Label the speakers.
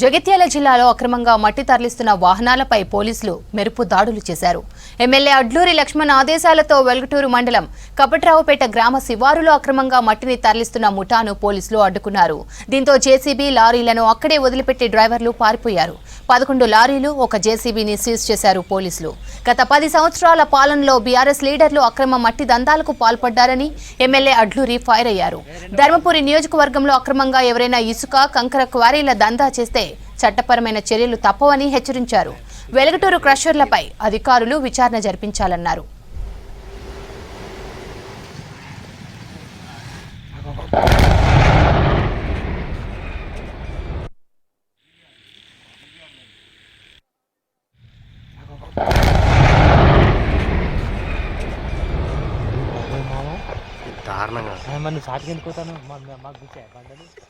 Speaker 1: జగిత్యాల జిల్లాలో అక్రమంగా మట్టి తరలిస్తున్న వాహనాలపై పోలీసులు మెరుపు దాడులు చేశారు. ఎమ్మెల్యే అడ్లూరి లక్ష్మణ్ ఆదేశాలతో వెల్గటూరు మండలం కపట్రావుపేట గ్రామ శివారులో అక్రమంగా మట్టిని తరలిస్తున్న ముఠాను పోలీసులు అడ్డుకున్నారు. దీంతో జేసీబీ లారీలను అక్కడే వదిలిపెట్టి డ్రైవర్లు పారిపోయారు. పదకొండు లారీలు ఒక జేసీబీని సీజ్ చేశారు పోలీసులు. గత పది సంవత్సరాల పాలనలో బీఆర్ఎస్ లీడర్లు అక్రమ మట్టి దందాలకు పాల్పడ్డారని ఎమ్మెల్యే అడ్లూరి ఫైర్ అయ్యారు. ధర్మపురి నియోజకవర్గంలో అక్రమంగా ఎవరైనా ఇసుక కంకర క్వారీల దందా చేస్తే చట్టపరమైన చర్యలు తప్పవని హెచ్చరించారు. వెలగటూరు క్రషర్లపై అధికారులు విచారణ జరిపించాలన్నారు.
Speaker 2: దారుణంగా.
Speaker 3: మరి నువ్వు సాటికి ఎందుకు పోతాను? మా- మా- మాకు గుచ్చా బండలు?